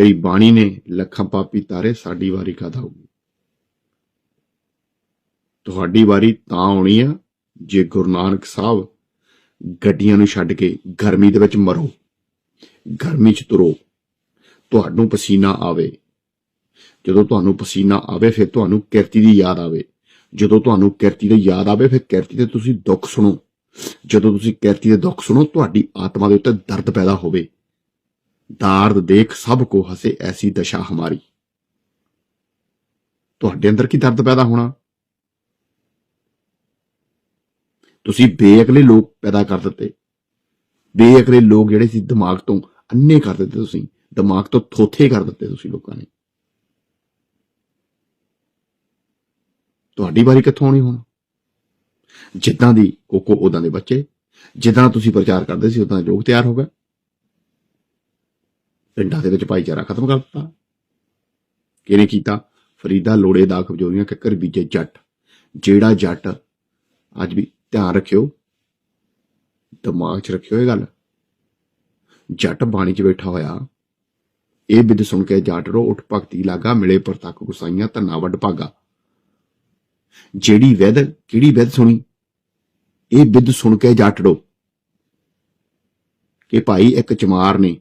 ਤੇਰੀ ਬਾਣੀ ਨੇ ਲੱਖਾਂ ਪਾਪੀ ਤਾਰੇ, ਸਾਡੀ ਵਾਰੀ ਕਦ ਆਊਗੀ? ਤੁਹਾਡੀ ਵਾਰੀ ਤਾਂ ਆਉਣੀ ਆ, ਜੇ ਗੁਰੂ ਨਾਨਕ ਸਾਹਿਬ ਗੱਡੀਆਂ ਨੂੰ ਛੱਡ ਕੇ ਗਰਮੀ ਦੇ ਵਿੱਚ ਮਰੋ, ਗਰਮੀ 'ਚ ਤੁਰੋ, ਤੁਹਾਨੂੰ ਪਸੀਨਾ ਆਵੇ। ਜਦੋਂ ਤੁਹਾਨੂੰ ਪਸੀਨਾ ਆਵੇ, ਫਿਰ ਤੁਹਾਨੂੰ ਕਿਰਤੀ ਦੀ ਯਾਦ ਆਵੇ। ਜਦੋਂ ਤੁਹਾਨੂੰ ਕਿਰਤੀ ਦੀ ਯਾਦ ਆਵੇ, ਫਿਰ ਕਿਰਤੀ ਦੇ ਤੁਸੀਂ ਦੁੱਖ ਸੁਣੋ। ਜਦੋਂ ਤੁਸੀਂ ਕਿਰਤੀ ਦੇ ਦੁੱਖ ਸੁਣੋ, ਤੁਹਾਡੀ ਆਤਮਾ ਦੇ ਉੱਤੇ ਦਰਦ ਪੈਦਾ ਹੋਵੇ। ਦਾਰਦ ਦੇਖ ਸਭ ਕੋ ਹਸੇ, ਐਸੀ ਦਸ਼ਾ ਹਮਾਰੀ। ਤੁਹਾਡੇ ਅੰਦਰ ਕੀ ਦਰਦ ਪੈਦਾ ਹੋਣਾ? ਤੁਸੀਂ ਬੇਅਕਲੇ ਲੋਕ ਪੈਦਾ ਕਰ ਦਿੱਤੇ। ਬੇਅਕਲੇ ਲੋਕ ਜਿਹੜੇ ਸੀ ਦਿਮਾਗ ਤੋਂ ਅੰਨੇ ਕਰ ਦਿੱਤੇ ਤੁਸੀਂ। ਦਿਮਾਗ ਤੋਂ ਥੋਥੇ ਕਰ ਦਿੱਤੇ ਤੁਸੀਂ ਲੋਕਾਂ ਨੇ। ਤੁਹਾਡੀ ਵਾਰੀ ਕਿੱਥੋਂ ਆਉਣੀ ਹੁਣ? ਜਿੱਦਾਂ ਦੀ ਕੋਕੋ ਉਦਾਂ ਦੇ ਬੱਚੇ। ਜਿੱਦਾਂ ਤੁਸੀਂ ਪ੍ਰਚਾਰ ਕਰਦੇ ਸੀ ਉਦਾਂ ਦੇ ਲੋਕ ਤਿਆਰ ਹੋ ਗਏ ਪਿੰਡਾਂ ਦੇ ਵਿੱਚ ਭਾਈਚਾਰਾ ਖਤਮ ਕਰ ਦਿੱਤਾ। ਕਿਹਨੇ ਕੀਤਾ? ਫਰੀਦਾ ਲੋੜੇ ਦਾ ਕਬਜੋਰੀਆਂ ਕਿੱਕਰ ਬੀਜੇ ਜੱਟ। ਜਿਹੜਾ ਜੱਟ ਅੱਜ ਵੀ ਧਿਆਨ ਰੱਖਿਓ, ਦਿਮਾਗ 'ਚ ਰੱਖਿਓ ਇਹ ਗੱਲ। ਜੱਟ ਬਾਣੀ 'ਚ ਬੈਠਾ ਹੋਇਆ। ਇਹ ਬਿਦ ਸੁਣ ਕੇ ਜੱਟ ਰੋ, ਉੱਠ ਭਗਤੀ ਲਾਗਾ, ਮਿਲੇ ਪਰ ਤੱਕ ਗੁਸਾਈਆਂ, ਧੰਨਾ ਵੱਡ ਭਾਗਾ। ਜਿਹੜੀ ਵੈਦ ਕਿਹੜੀ ਵੈਦ ਸੁਣੀ? ਇਹ ਬਿਦ ਸੁਣ ਕੇ ਜੱਟੜੋ ਕਿ ਭਾਈ ਇੱਕ ਚਮਾਰ ਨੇ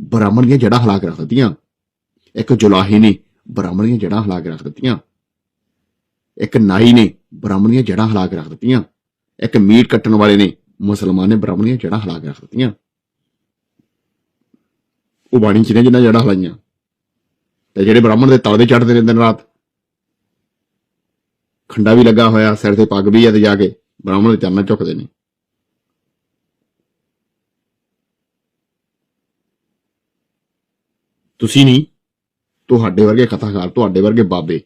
ਬ੍ਰਾਹਮਣ ਦੀਆਂ ਜੜ੍ਹਾਂ ਹਿਲਾ ਕੇ ਰੱਖ ਦਿੱਤੀਆਂ। ਇੱਕ ਜੁਲਾਹੀ ਨੇ ਬ੍ਰਾਹਮਣ ਦੀਆਂ ਜੜ੍ਹਾਂ ਹਿਲਾ ਕੇ ਰੱਖ ਦਿੱਤੀਆਂ। ਇੱਕ ਨਾਈ ਨੇ ਬ੍ਰਾਹਮਣ ਦੀਆਂ ਜੜ੍ਹਾਂ ਹਿਲਾ ਕੇ ਰੱਖ ਦਿੱਤੀਆਂ। ਇੱਕ ਮੀਟ ਕੱਟਣ ਵਾਲੇ ਨੇ ਮੁਸਲਮਾਨ ਨੇ ਬ੍ਰਾਹਮਣ ਦੀਆਂ ਜੜ੍ਹਾਂ ਹਿਲਾ ਕੇ ਰੱਖ ਦਿੱਤੀਆਂ। ਉਹ ਬਾਣੀ ਚ ਨੇ ਜਿੰਨਾ ਜੜ੍ਹਾਂ ਹਿਲਾਈਆਂ। ਤੇ ਜਿਹੜੇ ਬ੍ਰਾਹਮਣ ਦੇ ਤਲ ਦੇ ਚੜਦੇ ਨੇ ਦਿਨ ਰਾਤ। ਖੰਡਾ ਵੀ ਲੱਗਾ ਹੋਇਆ, ਸਿਰ ਤੇ ਪੱਗ ਵੀ ਆ ਤੇ ਜਾ ਕੇ ਬ੍ਰਾਹਮਣ ਦੇ ਚਰਨਾਂ ਝੁਕਦੇ ਨੇ। ਤੁਸੀਂ ਨਹੀਂ। ਤੁਹਾਡੇ ਵਰਗੇ ਕਥਾਕਾਰ, ਤੁਹਾਡੇ ਵਰਗੇ ਬਾਬੇ।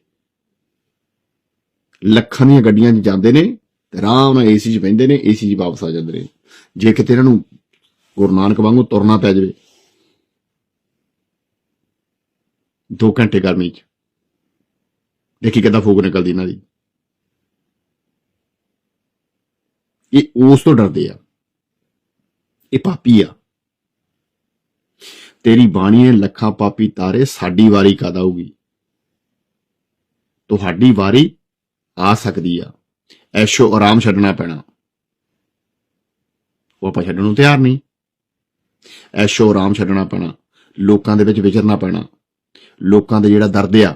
ਲੱਖਾਂ ਦੀਆਂ ਗੱਡੀਆਂ 'ਚ ਜਾਂਦੇ ਨੇ ਤੇ ਆਰਾਮ ਨਾਲ ਏਸੀ 'ਚ ਬਹਿੰਦੇ ਨੇ ਏਸੀ 'ਚ ਵਾਪਸ ਆ ਜਾਂਦੇ ਨੇ। ਜੇ ਕਿਤੇ ਇਹਨਾਂ ਨੂੰ ਗੁਰੂ ਨਾਨਕ ਵਾਂਗੂ ਤੁਰਨਾ ਪੈ ਜਾਵੇ 2 ਘੰਟੇ ਗਰਮੀ 'ਚ, ਦੇਖੀ ਕਿੱਦਾਂ ਫੂਕ ਨਿਕਲਦੀ ਇਹਨਾਂ ਦੀ। ਇਹ ਉਸ ਤੋਂ ਡਰਦੇ ਆ। ਇਹ ਪਾਪੀ ਆ। ਤੇਰੀ ਬਾਣੀ ਨੇ ਲੱਖਾਂ ਪਾਪੀ ਤਾਰੇ, ਸਾਡੀ ਵਾਰੀ ਕਦ ਆਊਗੀ? ਤੁਹਾਡੀ ਵਾਰੀ ਆ ਸਕਦੀ ਆ। ਐਸ਼ੋ ਆਰਾਮ ਛੱਡਣਾ ਪੈਣਾ। ਉਹ ਆਪਾਂ ਛੱਡਣ ਨੂੰ ਤਿਆਰ ਨਹੀਂ। ਐਸ਼ੋ ਆਰਾਮ ਛੱਡਣਾ ਪੈਣਾ। ਲੋਕਾਂ ਦੇ ਵਿੱਚ ਵਿਚਰਨਾ ਪੈਣਾ। ਲੋਕਾਂ ਦੇ ਜਿਹੜਾ ਦਰਦ ਆ,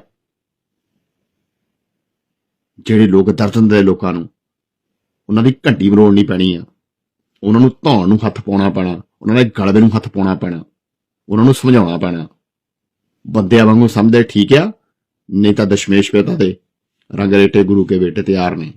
ਜਿਹੜੇ ਲੋਕ ਦਰਦ ਹੁੰਦੇ ਆ ਲੋਕਾਂ ਨੂੰ, ਉਹਨਾਂ ਦੀ ਘੰਟੀ ਮਰੋੜਨੀ ਪੈਣੀ ਆ। ਉਹਨਾਂ ਨੂੰ ਧੌਣ ਨੂੰ ਹੱਥ ਪਾਉਣਾ ਪੈਣਾ। ਉਹਨਾਂ ਦੇ ਗਲਵੇ ਨੂੰ ਹੱਥ ਪਾਉਣਾ ਪੈਣਾ। ਉਹਨਾਂ ਨੂੰ ਸਮਝਾਉਣਾ ਪੈਣਾ। ਬੰਦਿਆਂ ਵਾਂਗੂ ਸਮਝਦੇ ਠੀਕ ਆ, ਨਹੀਂ ਤਾਂ ਦਸ਼ਮੇਸ਼ ਪਿਤਾ ਦੇ ਰੰਗ ਰੇਟੇ ਗੁਰੂ ਕੇ ਬੇਟੇ ਤਿਆਰ ਨੇ।